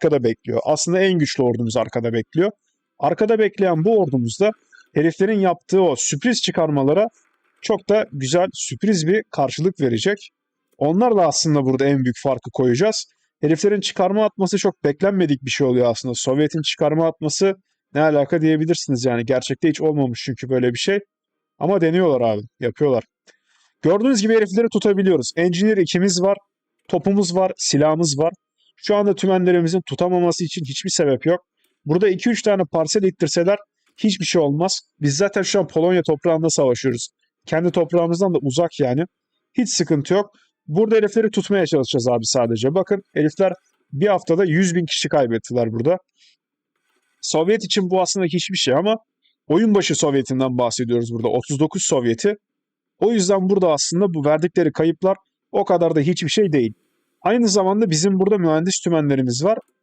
arkada bekliyor. Aslında en güçlü ordumuz arkada bekliyor. Arkada bekleyen bu ordumuzda heriflerin yaptığı o sürpriz çıkarmalara çok da güzel sürpriz bir karşılık verecek. Onlarla aslında burada en büyük farkı koyacağız. Heriflerin çıkarma atması çok beklenmedik bir şey oluyor aslında. Sovyet'in çıkarma atması ne alaka diyebilirsiniz yani. Gerçekte hiç olmamış çünkü böyle bir şey. Ama deniyorlar abi. Yapıyorlar. Gördüğünüz gibi herifleri tutabiliyoruz. Engineer ikimiz var. Topumuz var. Silahımız var. Şu anda tümenlerimizin tutamaması için hiçbir sebep yok. Burada 2-3 tane parsel ittirseler hiçbir şey olmaz. Biz zaten şu an Polonya toprağında savaşıyoruz. Kendi toprağımızdan da uzak yani. Hiç sıkıntı yok. Burada herifleri tutmaya çalışacağız abi sadece. Bakın herifler bir haftada 100 bin kişi kaybettiler burada. Sovyet için bu aslında hiçbir şey ama oyun başı Sovyetinden bahsediyoruz burada. 39 Sovyeti. O yüzden burada aslında bu verdikleri kayıplar o kadar da hiçbir şey değil. Aynı zamanda bizim burada mühendis tümenlerimiz var.